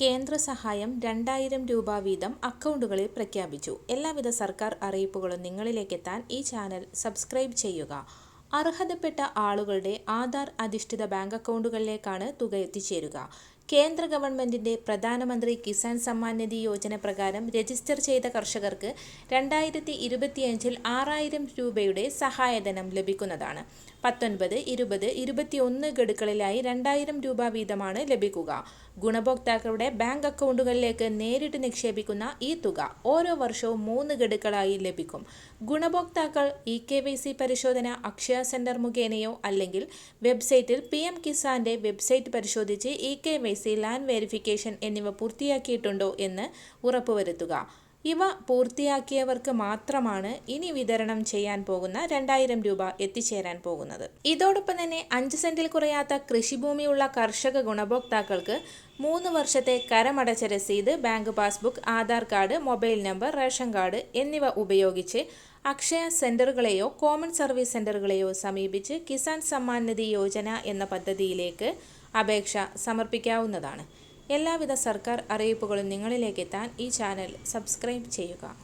കേന്ദ്ര സഹായം രണ്ടായിരം രൂപ വീതം അക്കൗണ്ടുകളിൽ പ്രഖ്യാപിച്ചു. എല്ലാവിധ സർക്കാർ അറിയിപ്പുകളും നിങ്ങളിലേക്കെത്താൻ ഈ ചാനൽ സബ്സ്ക്രൈബ് ചെയ്യുക. അർഹതപ്പെട്ട ആളുകളുടെ ആധാർ അധിഷ്ഠിത ബാങ്ക് അക്കൗണ്ടുകളിലേക്കാണ് തുക എത്തിച്ചേരുക. കേന്ദ്ര ഗവൺമെന്റിന്റെ പ്രധാനമന്ത്രി കിസാൻ സമ്മാൻ നിധി യോജന പ്രകാരം രജിസ്റ്റർ ചെയ്ത കർഷകർക്ക് രണ്ടായിരത്തി ഇരുപത്തിയഞ്ചിൽ ആറായിരം രൂപയുടെ സഹായധനം ലഭിക്കുന്നതാണ്. പത്തൊൻപത് ഇരുപത് ഇരുപത്തിയൊന്ന് ഗഡുക്കളിലായി രണ്ടായിരം രൂപ വീതമാണ് ലഭിക്കുക. ഗുണഭോക്താക്കളുടെ ബാങ്ക് അക്കൗണ്ടുകളിലേക്ക് നേരിട്ട് നിക്ഷേപിക്കുന്ന ഈ തുക ഓരോ വർഷവും മൂന്ന് ഗഡുക്കളായി ലഭിക്കും. ഗുണഭോക്താക്കൾ ഇ കെ വൈ സി പരിശോധന അക്ഷയ സെന്റർ മുഖേനയോ അല്ലെങ്കിൽ വെബ്സൈറ്റിൽ പി എം കിസാന്റെ വെബ്സൈറ്റ് പരിശോധിച്ച് E K Y C land verification എന്നിവ പൂർത്തിയാക്കിയിട്ടുണ്ടോ എന്ന് ഉറപ്പുവരുത്തുക. ഇവ പൂർത്തിയാക്കിയവർക്ക് മാത്രമാണ് ഇനി വിതരണം ചെയ്യാൻ പോകുന്ന രണ്ടായിരം രൂപ എത്തിച്ചേരാൻ പോകുന്നത്. ഇതോടൊപ്പം തന്നെ അഞ്ച് സെന്റിൽ കുറയാത്ത കൃഷിഭൂമിയുള്ള കർഷക ഗുണഭോക്താക്കൾക്ക് മൂന്ന് വർഷത്തെ കരമടച്ച രസീത് bank passbook Aadhaar card mobile number ration card എന്നിവ ഉപയോഗിച്ച് അക്ഷയ സെന്ററുകളെയോ കോമൺ സർവീസ് സെന്ററുകളെയോ സമീപിച്ച് കിസാൻ സമ്മാൻ നിധി യോജന എന്ന പദ്ധതിയിലേക്ക് അപേക്ഷ സമർപ്പിക്കാവുന്നതാണ്. എല്ലാവിധ സർക്കാർ അറിയിപ്പുകളും നിങ്ങളിലേക്ക് എത്താൻ ഈ ചാനൽ സബ്സ്ക്രൈബ് ചെയ്യുക.